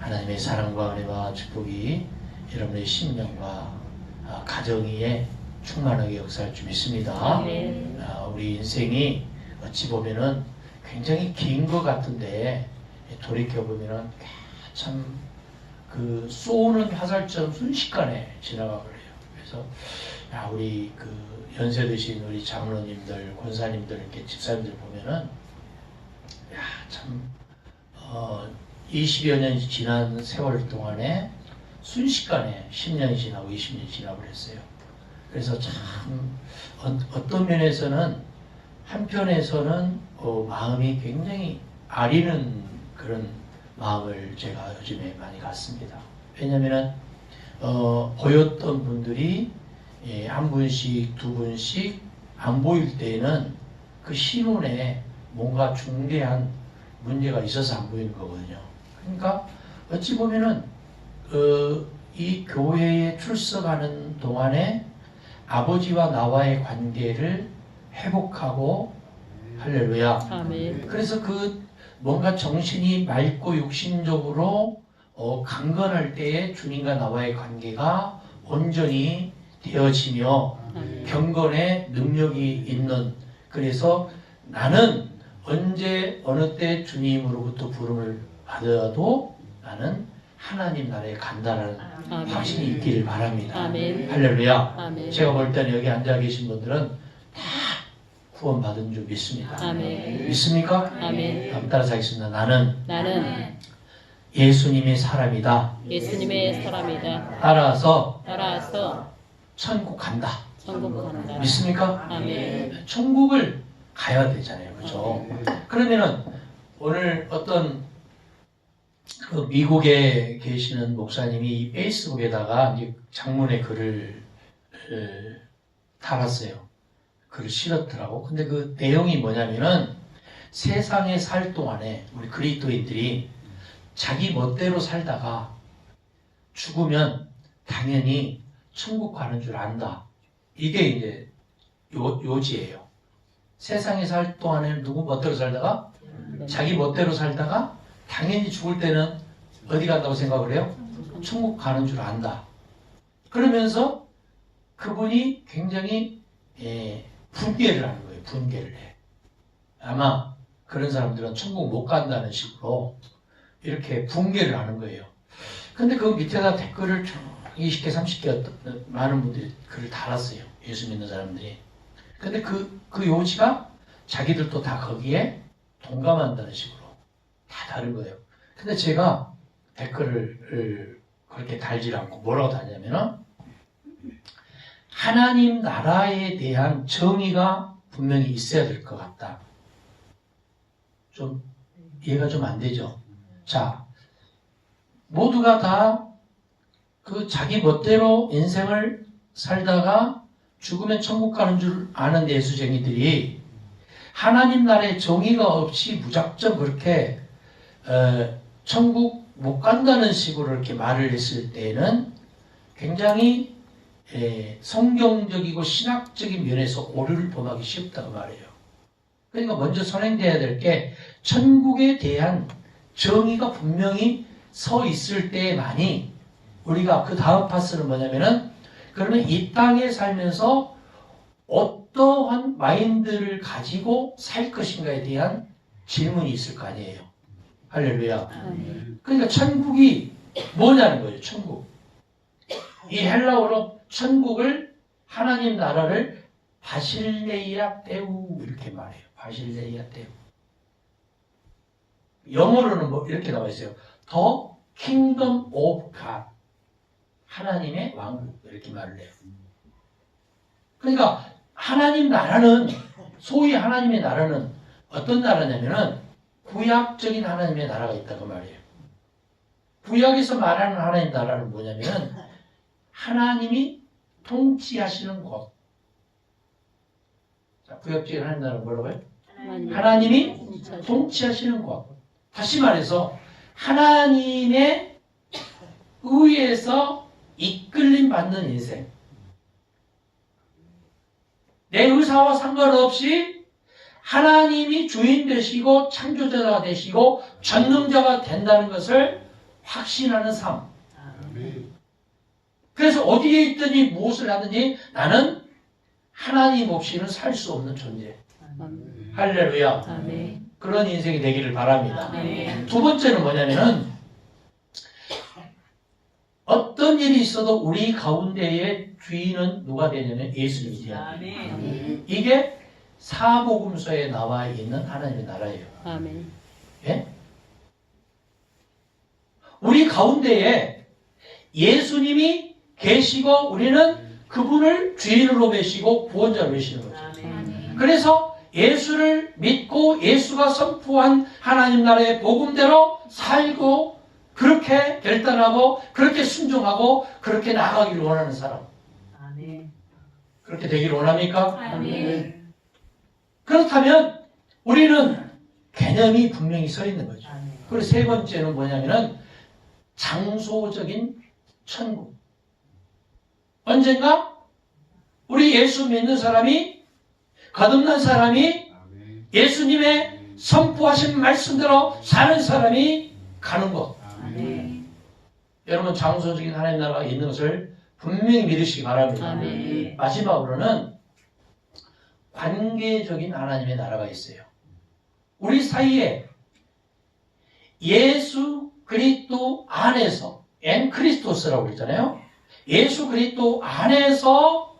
하나님의 사랑과 은혜와 축복이 여러분의 심령과 아, 가정에 충만하게 역사할 줄 믿습니다. 아멘. 아, 우리 인생이 어찌 보면은 굉장히 긴 것 같은데 돌이켜 보면은 참 그 쏘는 화살처럼 순식간에 지나가 버려요. 그래서 야, 우리 그 연세 드신 우리 장로님들, 권사님들 이렇게 집사님들 보면은 야, 참 어, 20여 년 지난 세월 동안에 순식간에 10년이 지나고 20년이 지나버렸어요. 그래서 참 어, 어떤 면에서는 한편에서는 어, 마음이 굉장히 아리는 그런 마음을 제가 요즘에 많이 갖습니다. 왜냐면은 어, 보였던 분들이 예, 한 분씩 두 분씩 안 보일 때에는 그 신혼에 뭔가 중대한 문제가 있어서 안 보이는 거거든요. 그러니까 어찌 보면은 어, 이 교회에 출석하는 동안에 아버지와 나와의 관계를 회복하고 할렐루야. 아멘. 그래서 그 뭔가 정신이 맑고 육신적으로 어, 강건할 때에 주님과 나와의 관계가 온전히 되어지며 아멘. 경건의 능력이 있는 그래서 나는 언제 어느 때 주님으로부터 부름을 받아도 나는 하나님 나라에 간다는 아멘. 확신이 있기를 바랍니다. 아멘. 할렐루야. 아멘. 제가 볼 때는 여기 앉아 계신 분들은 다 구원받은 줄 믿습니다. 아멘. 믿습니까? 아멘. 한번 따라서 하겠습니다. 나는 나는 예수님의 사람이다. 예수님의 사람이다. 따라서 따라서 천국 간다. 천국 간다. 믿습니까? 아멘. 천국을 가야 되잖아요. 그죠? 그러면은 오늘 어떤 그 미국에 계시는 목사님이 이 페이스북에다가 장문의 글을 에, 달았어요. 글을 실었더라고. 근데 그 내용이 뭐냐면은 세상에 살 동안에 우리 그리스도인들이 자기 멋대로 살다가 죽으면 당연히 천국 가는 줄 안다. 이게 이제 요, 요지예요. 세상에 살 동안에는 누구 멋대로 살다가 자기 멋대로 살다가 당연히 죽을 때는 어디 간다고 생각을 해요? 천국 가는 줄 안다. 그러면서 그분이 굉장히 예, 분개를 하는 거예요. 분개를 해. 아마 그런 사람들은 천국 못 간다는 식으로 이렇게 분개를 하는 거예요. 근데 그 밑에다 댓글을 쭉 20개, 30개 어떤- 많은 분들이 글을 달았어요. 예수 믿는 사람들이. 근데 그, 그 요지가 자기들도 다 거기에 동감한다는 식으로 다 다른 거예요. 근데 제가 댓글을 그렇게 달질 않고 뭐라고 다냐면은 하나님 나라에 대한 정의가 분명히 있어야 될 것 같다. 좀 이해가 좀 안 되죠? 자, 모두가 다 그 자기 멋대로 인생을 살다가 죽으면 천국 가는 줄 아는 예수쟁이들이 하나님 나라의 정의가 없이 무작정 그렇게 어, 천국 못 간다는 식으로 이렇게 말을 했을 때는 굉장히 에, 성경적이고 신학적인 면에서 오류를 범하기 쉽다고 말해요. 그러니까 먼저 선행돼야 될 게 천국에 대한 정의가 분명히 서 있을 때만이 우리가 그 다음 파스는 뭐냐면은 그러면 이 땅에 살면서 어떠한 마인드를 가지고 살 것인가에 대한 질문이 있을 거 아니에요. 할렐루야. 아멘. 그러니까 천국이 뭐냐는 거예요. 천국. 이 헬라어로 천국을 하나님 나라를 바실레이아 때우 이렇게 말해요. 바실레이아 때우. 영어로는 뭐 이렇게 나와 있어요. The Kingdom of God. 하나님의 왕국 이렇게 말을 해요. 그러니까 하나님 나라는 소위 하나님의 나라는 어떤 나라냐면은 구약적인 하나님의 나라가 있다고 말이에요. 구약에서 말하는 하나님 나라는 뭐냐면은 하나님이 통치하시는 곳. 자, 구약적인 하나님 나라는 뭐라고 해요? 하나님. 하나님이 통치하시는 통치하시는 곳. 다시 말해서 하나님의 의에서 이끌림 받는 인생. 내 의사와 상관없이 하나님이 주인 되시고 창조자가 되시고 전능자가 된다는 것을 확신하는 삶. 그래서 어디에 있든지 무엇을 하든지 나는 하나님 없이는 살 수 없는 존재. 할렐루야. 그런 인생이 되기를 바랍니다. 두 번째는 뭐냐면은 어떤 일이 있어도 우리 가운데의 주인은 누가 되냐면 예수님이 돼야 돼요. 아멘. 이게 사복음서에 나와 있는 하나님의 나라예요. 아멘. 예? 우리 가운데에 예수님이 계시고 우리는 그분을 주인으로 계시고 구원자로 계시는 거죠. 아멘. 그래서 예수를 믿고 예수가 선포한 하나님 나라의 복음대로 살고 그렇게 결단하고 그렇게 순종하고 그렇게 나아가기를 원하는 사람 아멘. 그렇게 되기를 원합니까? 아멘. 그렇다면 우리는 개념이 분명히 서 있는 거죠. 그리고 세 번째는 뭐냐면은 장소적인 천국. 언젠가 우리 예수 믿는 사람이 거듭난 사람이 예수님의 선포하신 말씀대로 사는 사람이 가는 곳. 아멘. 여러분 장소적인 하나님 나라가 있는 것을 분명히 믿으시기 바랍니다. 아멘. 마지막으로는 관계적인 하나님의 나라가 있어요. 우리 사이에 예수 그리스도 안에서 엔 크리스토스라고 그랬잖아요. 예수 그리스도 안에서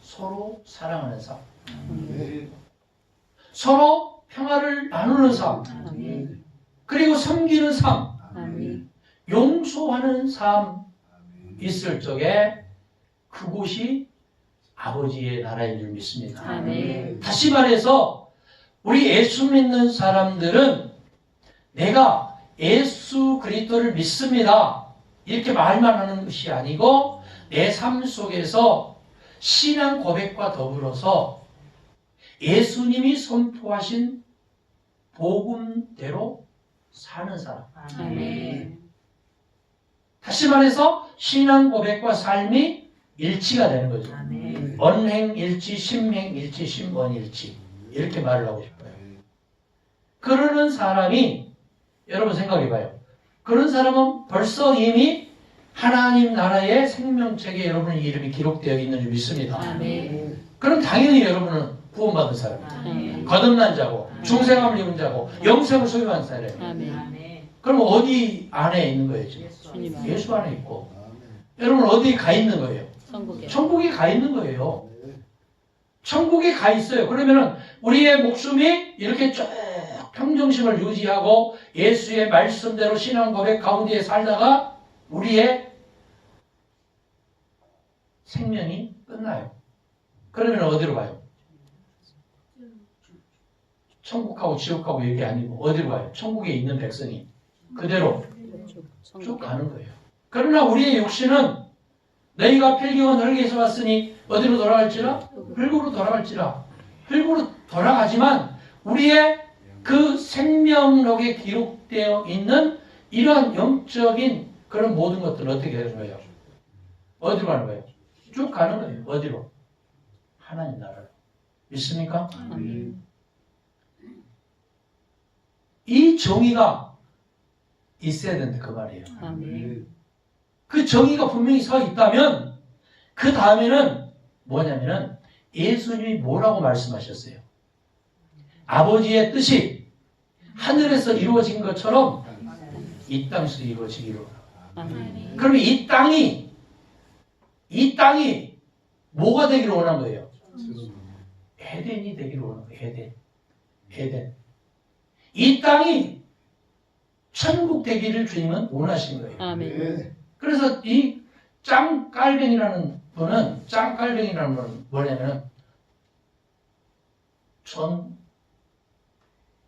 서로 사랑하는 삶, 서로 평화를 나누는 삶, 아멘. 그리고 섬기는 삶, 아멘. 용서하는 삶 있을 적에 그곳이 아버지의 나라인 줄 믿습니다. 아멘. 다시 말해서 우리 예수 믿는 사람들은 내가 예수 그리스도를 믿습니다. 이렇게 말만 하는 것이 아니고 내 삶 속에서 신앙 고백과 더불어서 예수님이 선포하신 복음대로 사는 사람. 아멘. 다시 말해서 신앙 고백과 삶이 일치가 되는 거죠. 아멘. 언행 일치, 심행 일치, 신번일치 이렇게 말을 하고 싶어요. 그러는 사람이 여러분 생각해봐요. 그런 사람은 벌써 이미 하나님 나라의 생명책에 여러분의 이름이 기록되어 있는 줄 믿습니다. 아멘. 그럼 당연히 여러분은 구원받은 사람, 아멘. 거듭난 자고, 중생함을 입은 자고, 영생을 소유한 사람. 아멘. 그럼 어디 안에 있는 거예요? 지금? 예수 안에 있고. 여러분 어디 가 있는 거예요? 천국에 천국에 가 있는 거예요. 천국에 가 있어요. 그러면은 우리의 목숨이 이렇게 쭉 평정심을 유지하고 예수의 말씀대로 신앙 고백 가운데 살다가 우리의 생명이 끝나요. 그러면 어디로 가요? 천국하고 지옥하고 얘기 아니고 어디로 가요? 천국에 있는 백성이 그대로 쭉 가는 거예요. 그러나 우리의 육신은 너희가 필경은 흙에서 왔으니 어디로 돌아갈지라? 흙으로 돌아갈지라. 흙으로 돌아가지만 우리의 그 생명록에 기록되어 있는 이러한 영적인 그런 모든 것들은 어떻게 되는 거예요? 어디로 가는 거예요? 쭉 가는 거예요. 어디로? 하나님 나라로. 믿습니까? 아멘. 이 정의가 있어야 된다 그 말이에요. 아멘. 그 정의가 분명히 서 있다면 그 다음에는 뭐냐면은 예수님이 뭐라고 말씀하셨어요? 아버지의 뜻이 하늘에서 이루어진 것처럼 이 땅에서 이루어지기로. 그러면 이 땅이 이 땅이 뭐가 되기를 원한 거예요? 에덴이 되기를 원한 거예요. 에덴. 에덴. 이 땅이 천국 되기를 주님은 원하신 거예요. 아멘. 그래서 이 짱깔뱅이라는 분은 짱깔뱅이라는 분은 뭐냐면 존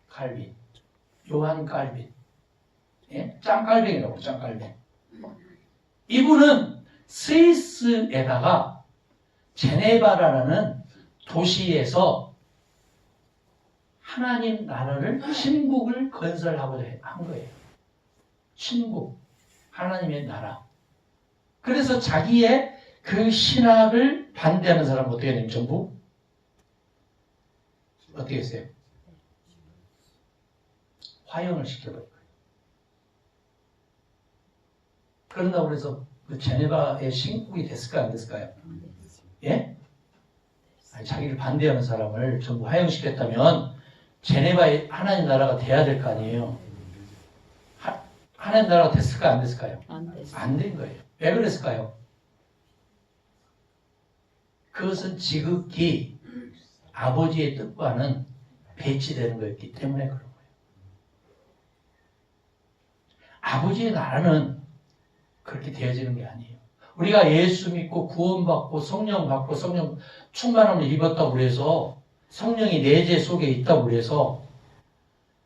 칼빈, 요한 칼빈, 예? 짱깔뱅이라고 짱깔뱅. 이분은 스위스에다가 제네바라는 도시에서 하나님 나라를 신국을 건설하고자 한 거예요. 신국, 하나님의 나라. 그래서 자기의 그 신학을 반대하는 사람은 어떻게 되냐면 전부 어떻게 했어요? 화형을 시켜버린 거예요. 그런다고 해서 그 제네바의 신국이 됐을까요? 안 됐을까요? 예? 아니, 자기를 반대하는 사람을 전부 화형시켰다면 제네바의 하나님 나라가 돼야 될 거 아니에요. 하, 하나님 나라가 됐을까요? 안 됐을까요? 안 됐어. 안된 거예요. 왜 그랬을까요? 그것은 지극히 아버지의 뜻과는 배치되는 거였기 때문에 그런 거예요. 아버지의 나라는 그렇게 되어지는 게 아니에요. 우리가 예수 믿고 구원받고 성령 받고 성령 충만함을 입었다고 그래서 성령이 내재 속에 있다고 그래서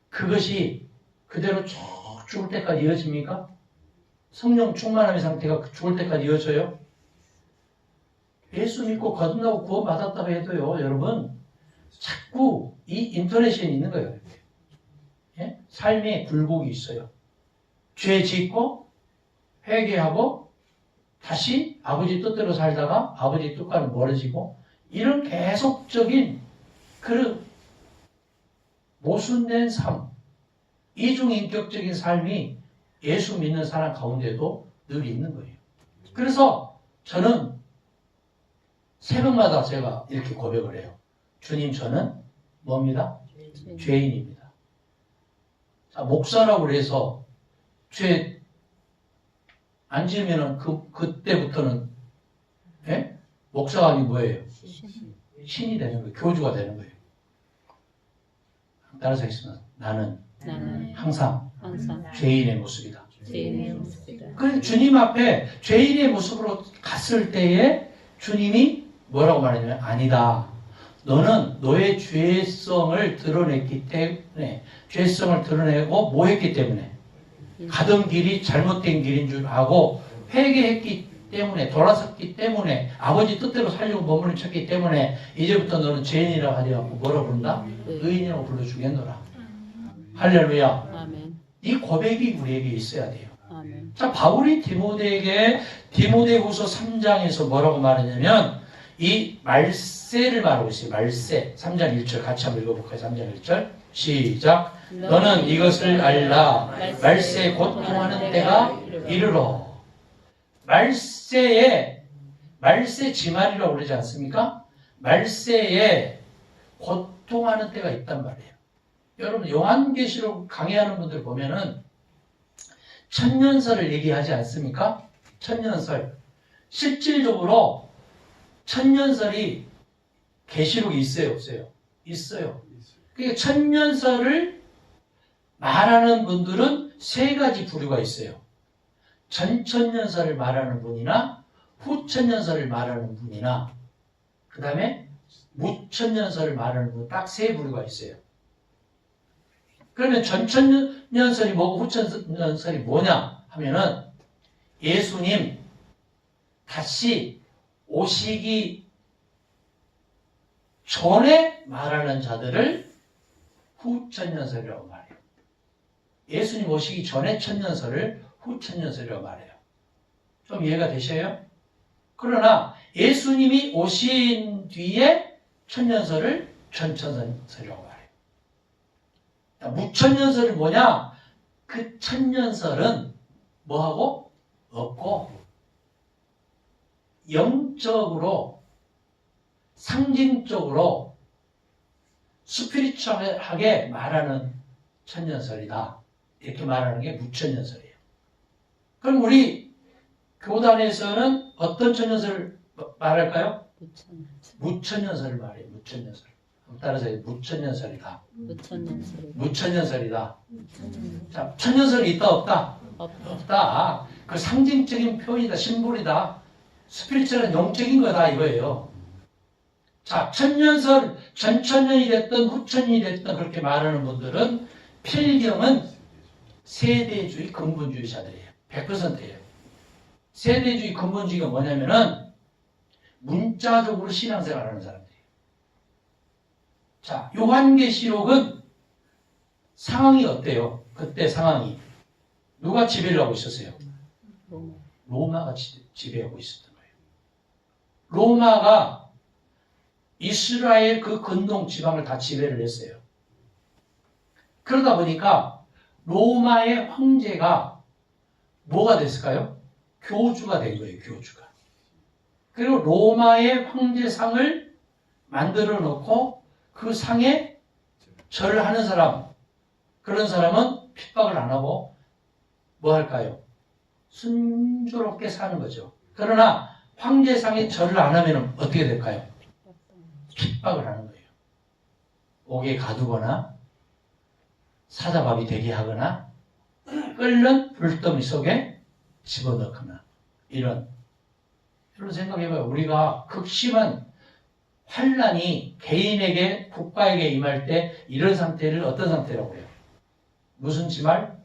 그것이 그대로 쭉 죽을 때까지 이어집니까? 성령 충만함의 상태가 죽을 때까지 이어져요? 예수 믿고 거듭나고 구원받았다고 해도요, 여러분, 자꾸 이 인터넷에 있는 거예요. 예? 삶에 굴곡이 있어요. 죄 짓고, 회개하고, 다시 아버지 뜻대로 살다가 아버지 뜻과는 멀어지고, 이런 계속적인 그런 모순된 삶, 이중인격적인 삶이 예수 믿는 사람 가운데도 늘 있는 거예요. 그래서 저는 새벽마다 제가 이렇게 고백을 해요. 주님, 저는 뭡니다? 죄인입니다. 자, 목사라고 해서 죄 안 지으면은 그, 그때부터는, 예? 목사가 아니 뭐예요? 신이 되는 거예요. 교주가 되는 거예요. 따라서 하겠습니다. 나는 나는 항상 항상 죄인의 모습이다. 죄인의 모습이다. 그 주님 앞에 죄인의 모습으로 갔을 때에 주님이 뭐라고 말하냐면 아니다. 너는 너의 죄성을 드러냈기 때문에 죄성을 드러내고 뭐 했기 때문에 가던 길이 잘못된 길인 줄 알고 회개했기 때문에 돌아섰기 때문에 아버지 뜻대로 살려고 머무는 쳤기 때문에 이제부터 너는 죄인이라 하지 않고 뭐라 부른다? 의인이라고 불러주겠노라. 할렐루야. 아멘. 이 고백이 우리에게 있어야 돼요. 아멘. 자, 바울이 디모데에게 디모데후서 3장에서 뭐라고 말하냐면 이 말세를 말하고 있어요. 말세. 3장 1절 같이 한번 읽어볼까요? 3장 1절. 시작. 너는 이것을 알라. 말세 고통하는 때가 이르러. 말세에 말세 지말이라고 그러지 않습니까? 말세에 고통하는 때가 있단 말이에요. 여러분 요한계시록 강의하는 분들 보면은 천년설을 얘기하지 않습니까? 천년설. 실질적으로 천년설이 계시록이 있어요, 없어요? 있어요. 그러니까 천년설을 말하는 분들은 세 가지 부류가 있어요. 전천년설을 말하는 분이나 후천년설을 말하는 분이나 그 다음에 무천년설을 말하는 분 딱 세 부류가 있어요. 그러면 전천년설이 뭐고 후천년설이 뭐냐 하면은 예수님 다시 오시기 전에 말하는 자들을 후천년설이라고 말해요. 예수님 오시기 전에 천년설을 후천년설이라고 말해요. 좀 이해가 되셔요? 그러나 예수님이 오신 뒤에 천년설을 전천년설이라고 말해요. 무천년설이 뭐냐? 그 천년설은 뭐하고? 없고 영적으로 상징적으로 스피리추얼하게 말하는 천년설이다. 이렇게 말하는 게 무천년설이에요. 그럼 우리 교단에서는 어떤 천년설을 말할까요? 무천 무천년설을 말해요. 무천년설. 따라서 무천년설이다. 무천년설이 무천년설이다. 자, 천년설이 있다 없다? 없다. 없다. 그 상징적인 표현이다, 심볼이다. 스피리추얼한 영적인 거다 이거예요. 자, 천년설, 전천년이 됐든 후천년이 됐든 그렇게 말하는 분들은 필경은 세대주의 근본주의자들이에요. 100%예요. 세대주의 근본주의가 뭐냐면은 문자적으로 신앙생활 하는 사람들이에요. 자, 요한계시록은 상황이 어때요? 그때 상황이 누가 지배를 하고 있었어요? 로마. 로마가 지- 지배하고 있었던 거예요. 로마가 이스라엘 그 근동 지방을 다 지배를 했어요. 그러다 보니까 로마의 황제가 뭐가 됐을까요? 교주가 된 거예요, 교주가. 그리고 로마의 황제상을 만들어 놓고 그 상에 절을 하는 사람, 그런 사람은 핍박을 안 하고 뭐 할까요? 순조롭게 사는 거죠. 그러나 황제상에 절을 안 하면 어떻게 될까요? 핍박을 하는 거예요. 옥에 가두거나 사자밥이 되게 하거나 끓는 불더미 속에 집어넣거나 이런 이런 생각해봐요. 우리가 극심한 환란이 개인에게 국가에게 임할 때 이런 상태를 어떤 상태라고 해요? 무슨 지말?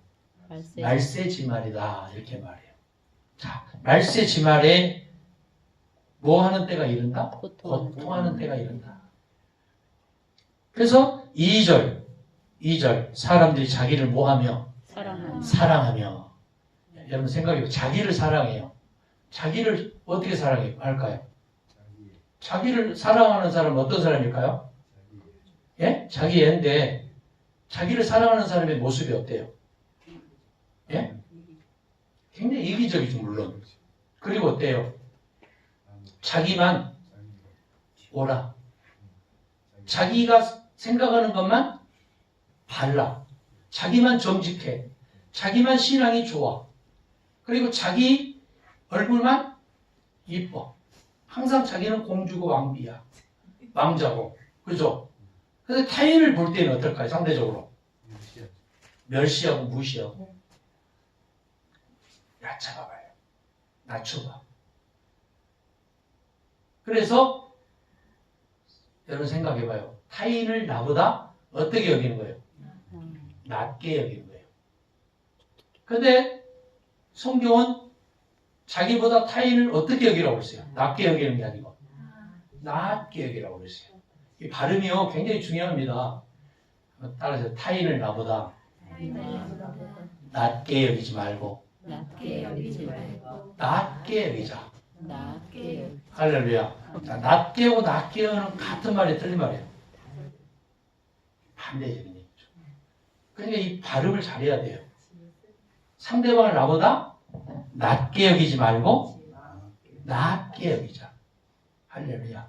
말세. 말세 지말이다 이렇게 말해요. 자, 말세 지말에 뭐 하는 때가 이른다? 고통하는 고통하는 때가 이른다. 그래서 2절, 2절 사람들이 자기를 뭐하며 사랑하는 사랑하며 여러분 생각해요. 자기를 사랑해요. 자기를 어떻게 사랑해 할까요? 자기를 사랑하는 사람은 어떤 사람일까요? 예? 자기 애인데 자기를 사랑하는 사람의 모습이 어때요? 예? 굉장히 이기적이죠 물론. 그리고 어때요? 자기만 오라. 자기가 생각하는 것만 발라. 자기만 정직해. 자기만 신앙이 좋아. 그리고 자기 얼굴만 이뻐. 항상 자기는 공주고 왕비야. 왕자고. 그죠? 근데 타인을 볼 때는 어떨까요? 상대적으로. 멸시하고 무시하고. 야, 잡아봐요. 낮춰봐. 그래서 여러분 생각해봐요. 타인을 나보다 어떻게 여기는 거예요? 낮게 여기는 거예요. 근데 성경은 자기보다 타인을 어떻게 여기라고 했어요? 낮게 여기는 게 아니고 낮게 여기라고 그랬어요. 이 발음이요 굉장히 중요합니다. 따라서 타인을 나보다 낮게 여기지 말고 낮게 여기지 말고 낮게 여기자. 낮게 여기지 할렐루야. 자, 낮게고 낮게는 같은 말이 틀린 말이에요. 반대적인 얘기죠. 그러니까 이 발음을 잘해야 돼요. 상대방을 나보다 낮게 여기지 말고 낮게 여기자. 할렐루야.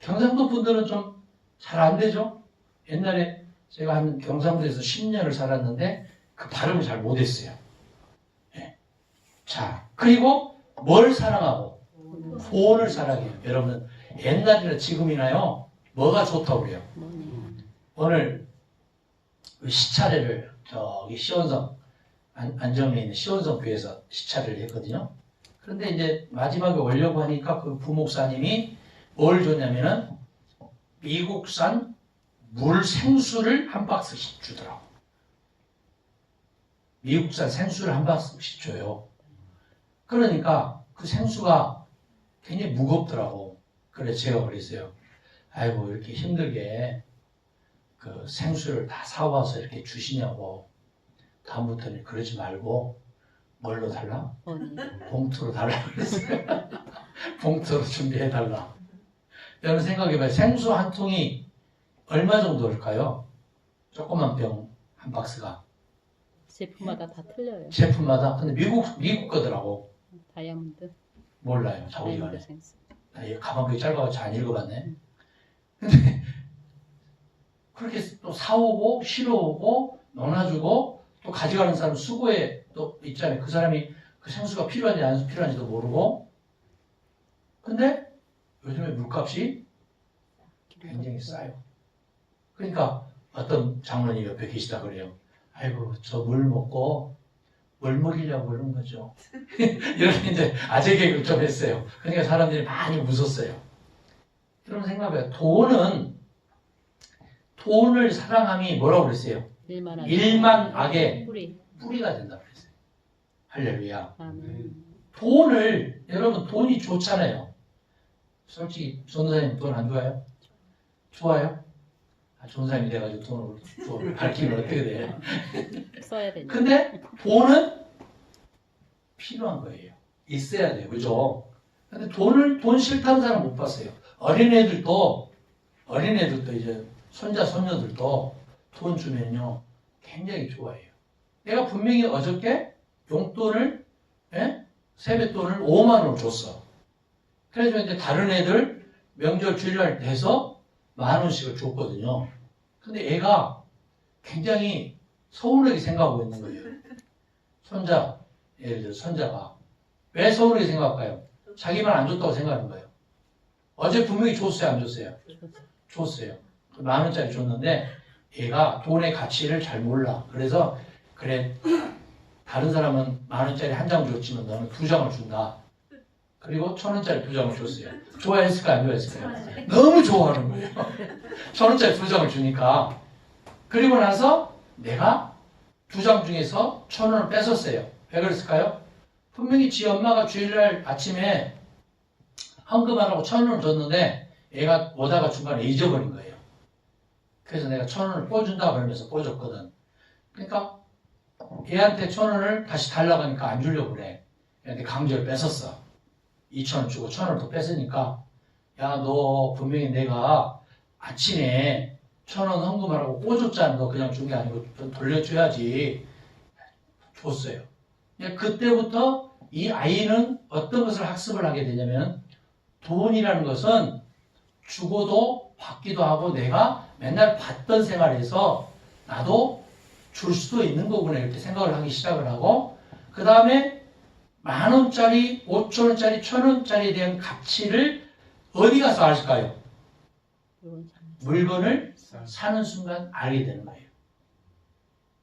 경상도 분들은 좀 잘 안 되죠? 옛날에 제가 한 경상도에서 10년을 살았는데 그 발음을 잘 못했어요. 예. 자, 그리고 뭘 사랑하고 돈을 사랑해요. 여러분 옛날이나 지금이나요 뭐가 좋다고 그래요? 오늘 그 시차례를 저기 시원성 안, 안정에 있는 시원성 교회에서 시차례를 했거든요. 그런데 이제 마지막에 오려고 하니까 그 부목사님이 뭘 줬냐면은 미국산 물 생수를 한 박스씩 주더라고. 미국산 생수를 한 박스씩 줘요. 그러니까 그 생수가 굉장히 무겁더라고. 그래서 제가 그랬어요. 아이고 이렇게 힘들게 그 생수를 다 사와서 이렇게 주시냐고 다음부터는 그러지 말고 뭘로 달라? 봉투로 달라 그랬어요. 봉투로 준비해 달라. 여러분 생각해봐요. 생수 한 통이 얼마 정도일까요? 조그만 병 한 박스가 제품마다 다 틀려요. 제품마다 근데 미국 미국 거더라고 다이아몬드, 몰라요 자기 다이아몬드 간에 생수. 나 이거 가방끈이 짧아서 잘 안 읽어봤네. 근데 그렇게 또 사오고 실어오고 넣어주고 또 가져가는 사람 수고에 또 있잖아요. 그 사람이 그 생수가 필요한지 안 필요한지도 모르고. 근데 요즘에 물값이 굉장히 싸요. 그러니까 어떤 장로님 옆에 계시다 그래요. 아이고 저 물 먹고 뭘 먹이려고 그러는 거죠. 이렇게 이제 아재 개그를 좀 했어요. 그러니까 사람들이 많이 웃었어요. 여러분 생각해봐요. 돈은 돈을 사랑함이 뭐라고 그랬어요? 일만. 일만 악의 뿌리. 뿌리가 된다고 그랬어요. 할렐루야. 아멘. 돈을 여러분 돈이 좋잖아요. 솔직히 전도사님 돈 안 좋아요? 좋아요? 아, 전도사님이 돼가지고 돈을 좀 밝히면 어떻게 돼요? 써야 되니. 근데 돈은 필요한 거예요. 있어야 돼요. 그죠? 근데 돈을, 돈 싫다는 사람 못 봤어요. 어린애들도, 어린애들도 이제 손자, 손녀들도 돈 주면요. 굉장히 좋아해요. 내가 분명히 어저께 용돈을, 예? 세뱃돈을 5만 원을 줬어. 그래서 이제 다른 애들 명절 주일날 돼서 만 원씩을 줬거든요. 근데 애가 굉장히 서운하게 생각하고 있는 거예요. 손자, 예를 들어 손자가. 왜 서운하게 생각할까요? 자기만 안 줬다고 생각하는 거예요. 어제 분명히 줬어요, 안 줬어요? 줬어요. 그만 원짜리 줬는데 얘가 돈의 가치를 잘 몰라. 그래서 그래 다른 사람은 만 원짜리 한 장 줬지만 너는 두 장을 준다. 그리고 천 원짜리 두 장을 줬어요. 좋아했을까 안 좋아했을까요? 너무 좋아하는 거예요. 천 원짜리 두 장을 주니까 그리고 나서 내가 두 장 중에서 천 원을 뺏었어요. 왜 그랬을까요? 분명히 지 엄마가 주일날 아침에 헌금하라고 천 원을 줬는데 얘가 오다가 중간에 잊어버린 거예요. 그래서 내가 천 원을 꿔준다 그러면서 꿔줬거든. 그러니까 얘한테 천 원을 다시 달라고 하니까 안 주려고 그래. 얘한테 강제로 뺏었어. 이천 원 주고 천 원을 더 뺏으니까 야 너 분명히 내가 아침에 천 원 헌금하라고 꿔줬잖아. 너 그냥 준 게 아니고 좀 돌려줘야지. 줬어요. 그때부터 이 아이는 어떤 것을 학습을 하게 되냐면 돈이라는 것은 주고도 받기도 하고 내가 맨날 받던 생활에서 나도 줄 수도 있는 거구나 이렇게 생각을 하기 시작을 하고 그 다음에 만 원짜리, 오천 원짜리, 천 원짜리에 대한 가치를 어디 가서 참- 물건을 사는 순간 알게 되는 거예요.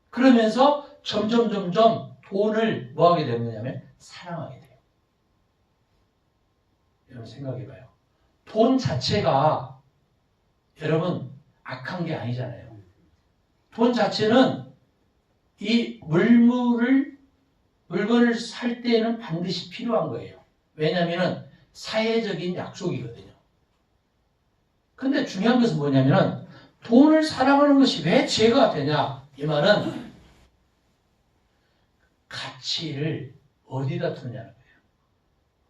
그러면서 점점 점점 돈을 뭐 하게 되느냐면 사랑하게 돼요. 여러분 생각해봐요. 돈 자체가 여러분 악한 게 아니잖아요. 돈 자체는 이 물물을 물건을 살 때는 반드시 필요한 거예요. 왜냐하면 사회적인 약속이거든요. 근데 중요한 것은 뭐냐면은 돈을 사랑하는 것이 왜 죄가 되냐? 이 말은 가치를 어디다 두느냐는 거예요.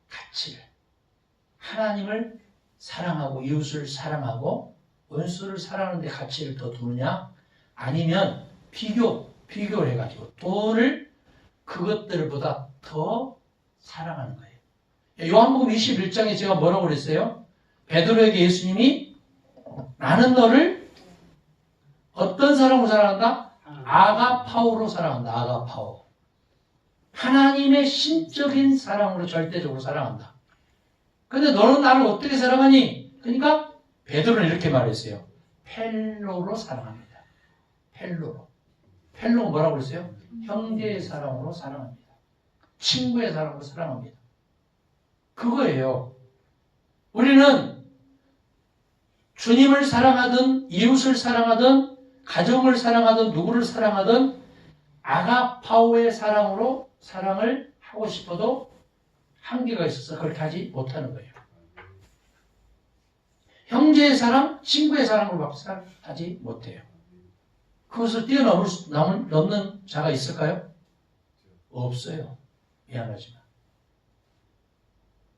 가치를. 하나님을 사랑하고 이웃을 사랑하고 원수를 사랑하는데 가치를 더 두느냐? 아니면 비교, 비교를 해가지고 돈을 그것들보다 더 사랑하는 거예요. 요한복음 21장에 제가 뭐라고 그랬어요? 베드로에게 예수님이 나는 너를 어떤 사랑으로 사랑한다? 아가파오로 사랑한다. 아가파오. 하나님의 신적인 사랑으로 절대적으로 사랑한다. 근데 너는 나를 어떻게 사랑하니? 그러니까 베드로는 이렇게 말했어요. 펠로로 사랑합니다. 펠로로. 펠로가 뭐라고 그랬어요? 형제의 사랑으로 사랑합니다. 친구의 사랑으로 사랑합니다. 그거예요. 우리는 주님을 사랑하든 이웃을 사랑하든 가정을 사랑하든 누구를 사랑하든 아가파오의 사랑으로 사랑을 하고 싶어도 한계가 있어서 그렇게 하지 못하는 거예요. 형제의 사랑, 친구의 사랑으로 하지 못해요. 그것을 뛰어넘을 수, 넘, 넘는 자가 있을까요? 없어요. 미안하지만.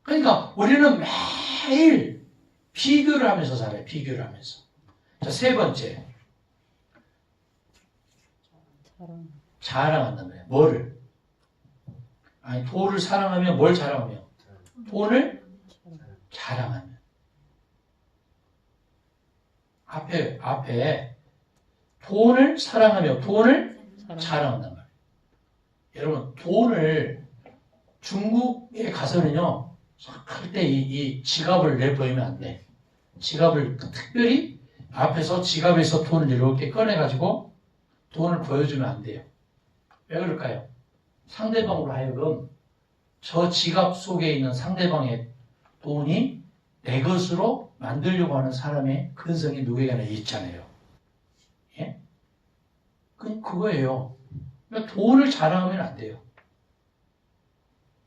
그러니까 우리는 매일 비교를 하면서 살아요. 비교를 하면서. 자, 세 번째. 자랑한다는 거예요. 뭐를? 아니, 돈을 사랑하며 뭘 자랑하며? 돈을. 자랑하며. 앞에, 앞에 돈을 사랑하며 돈을 사랑. 자랑한단 말이에요. 여러분, 돈을 중국에 가서는요, 절대 이, 이 지갑을 내보이면 안 돼. 지갑을 특별히 앞에서 지갑에서 돈을 이렇게 꺼내가지고 돈을 보여주면 안 돼요. 왜 그럴까요? 상대방으로 하여금 저 지갑 속에 있는 상대방의 돈이 내 것으로 만들려고 하는 사람의 근성이 누구에게나 있잖아요. 예? 그, 그거예요. 그러니까 돈을 자랑하면 안 돼요.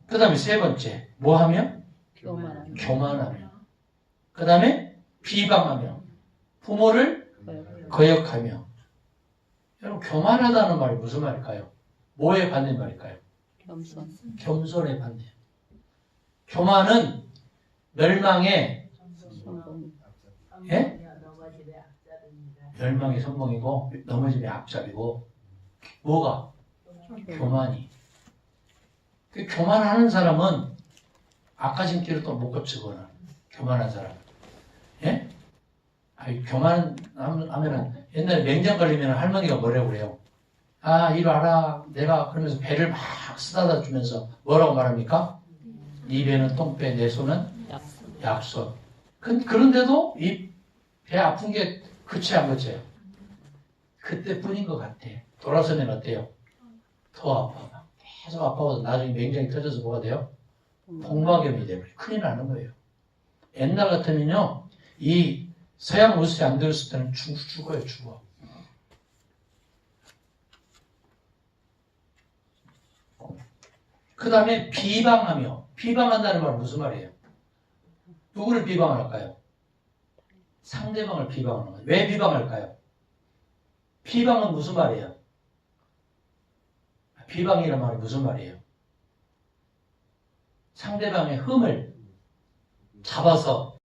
그 다음에 세 번째, 뭐 하면? 교만하며 교만하며. 그 다음에 비방하며. 부모를 거역. 거역하며. 여러분, 교만하다는 말이 무슨 말일까요? 뭐에 반대 말일까요? 겸손. 겸손에 반대. 교만은 멸망의. 예? 멸망의 성공이고, 넘어짐의 앞잡이고, 뭐가? 교만이. 그 교만하는 사람은 아까진기를 또못 고치거나 교만한 사람. 예? 아니, 교만하면은 옛날에 맹장 걸리면 할머니가 뭐라고 그래요? 아, 이리 와라. 내가 그러면서 배를 막 쓰다다 주면서 뭐라고 말합니까? 네 배는 똥배, 내 손은 약속. 약손. 그, 그런데도 이 배 아픈 게 그치 안 그치요? 그때뿐인 것 같아. 돌아서면 어때요? 더 아파. 막 계속 아파서 나중에 맹장이 터져서 뭐가 돼요? 복막염이 돼버려. 큰일 나는 거예요. 옛날 같으면요, 이 서양 의술이 안 들었을 때는 죽, 죽어요, 죽어. 그 다음에 비방하며, 비방한다는 말은 무슨 말이에요? 누구를 비방할까요? 상대방을 비방하는 거예요. 왜 비방할까요? 비방은 무슨 말이에요? 비방이란 말은 무슨 말이에요? 상대방의 흠을 잡아서